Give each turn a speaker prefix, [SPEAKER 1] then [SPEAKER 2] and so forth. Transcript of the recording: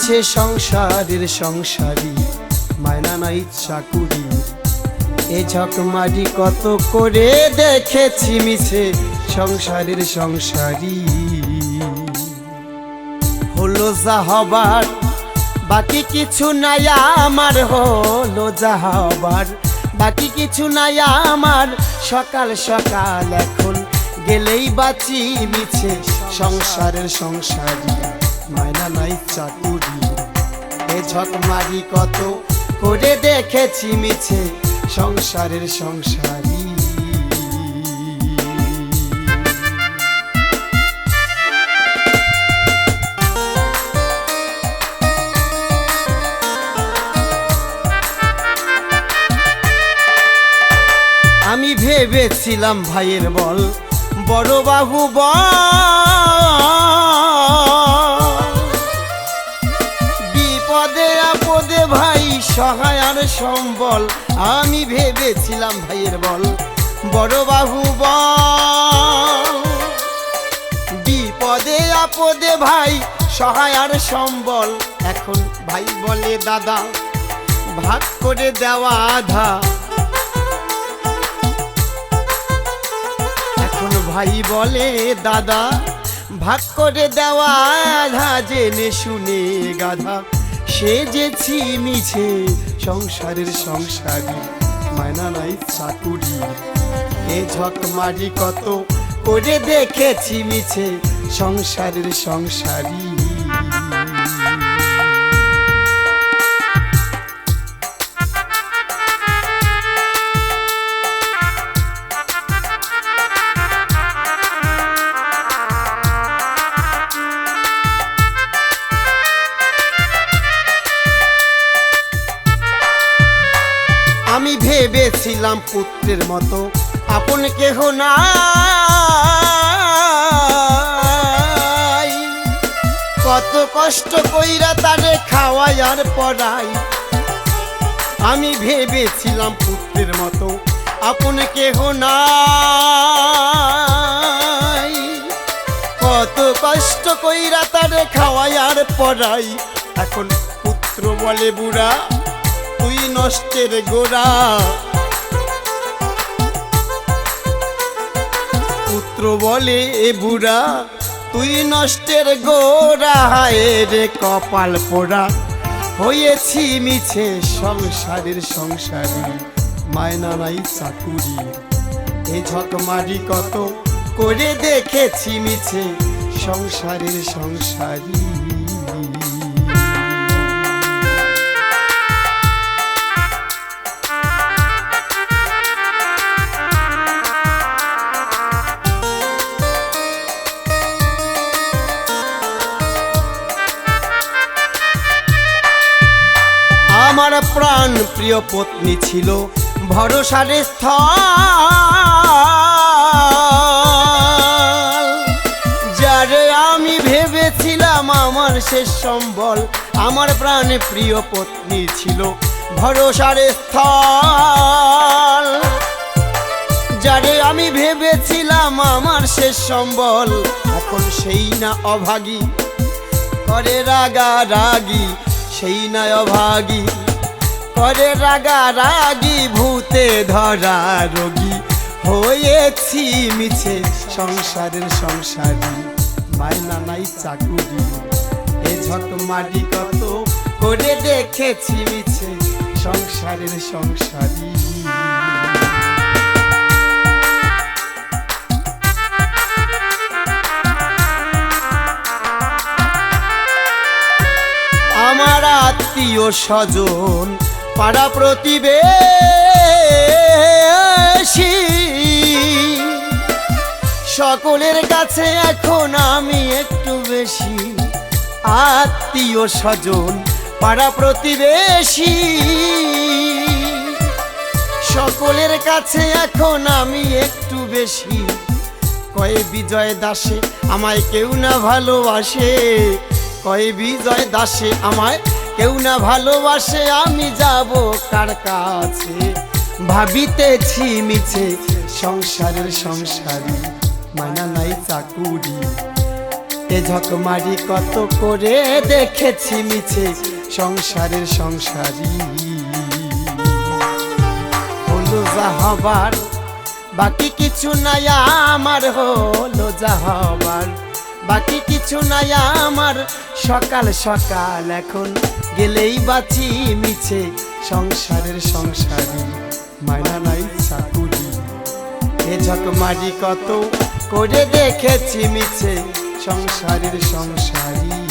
[SPEAKER 1] মিছে সংসারের সংসারী। মায়না নাই চাকুরি এ ঝকমারি কত করে দেখেছি মিছে সংসারের সংসারী। হলো যা হবার, বাকি কিছু নাই আমার। হলো যা হবার, বাকি কিছু নাই আমার। সকাল সকাল এখন গেলেই বাঁচি মিছে সংসারের সংসারী। মায়না নাই চাকুরি। এ ঝকমারি কত করে দেখেছি মিছে সংসারের সংসারী। আমি ভেবেছিলাম ভাইয়ের বল, বড় বাহু বল। সম্বল, আমি ভেবেছিলাম ভাইয়ের বল। বড় বাহু বিপদে, আপদে ভাই, সহায় আর সম্বল। এখন ভাই বলে দাদা, ভাগ করে দেওয়া আধা। এখন ভাই বলে দাদা, ভাগ করে দেওয়া আধা, জেনে শুনে গাধা। সে যে মিছে সংসারের সংসারী মায়না নাই চাকুরি। এ ঝক মারি কত করে দেখেছি মিছে সংসারের সংসারী। আমি ভেবেছিলাম পুত্রের মতো, আপন কেহ না কত কষ্ট কইরা তারে খাওয়াই আর পড়াই। আমি ভেবেছিলাম পুত্রের মতো, আপন কেহ না কত কষ্ট কইরা তারে খাওয়াই আর পড়াই। এখন পুত্র বলে বুড়া তুই নষ্টের গোড়া। পুত্র বলে, এ বুড়া, তুই নষ্টের গোড়া রে কপাল পোড়া। হয়েছি মিছে সংসারের সংসারী, মায়না নাই চাকুরি। এ ঝকমারি কত করে দেখেছি মিছে সংসারের সংসারী। আমার প্রাণ প্রিয় পত্নী ছিল ভরসার স্থল। যারে আমি ভেবেছিলাম আমার শেষ সম্বল, আমার প্রাণ প্রিয় পত্নী ছিল ভরসার স্থল। যারে আমি ভেবেছিলাম আমার শেষ সম্বল, এখন সেই না অভাগী। করে রাগা রাগি সেই নয় অভাগী করে রাগা রাগি ভূতে ধরা রোগী। হয়েছি মিছে সংসারের সংসারী। মায়না নাই চাকুরি। এ ঝকমারি কত করে দেখেছি মিছে সংসারের সংসারী। আত্মীয় স্বজন, পাড়া প্রতিবেশী, সকলের কাছে এখন আমি একটু বেশি আত্মীয় স্বজন, পাড়া প্রতিবেশী। সকলের কাছে এখন আমি একটু বেশি। কয়ে বিজয় দাসে আমায় কেউ না ভালোবাসে, কয়ে বিজয় দাসে আমায় কেউ না ভালোবাসে, আমি যাব কার কাছে? ভাবিতেছি মিছে, সংসারের সংসারী মানা নাই চাকুরি। এ ঝকমারি কত করে দেখেছি মিছে, সংসারের সংসারী। হলো হবার, বাকি কিছু নাই, আমার হলো যা হবার। বাকি কিছু নাই আমার। সকাল সকাল এখন গেলেই বাঁচি মিছে সংসারের সংসারী। মায়না নাই চাকুরি। এ ঝকমারি কত করে দেখেছি মিছে সংসারের সংসারী।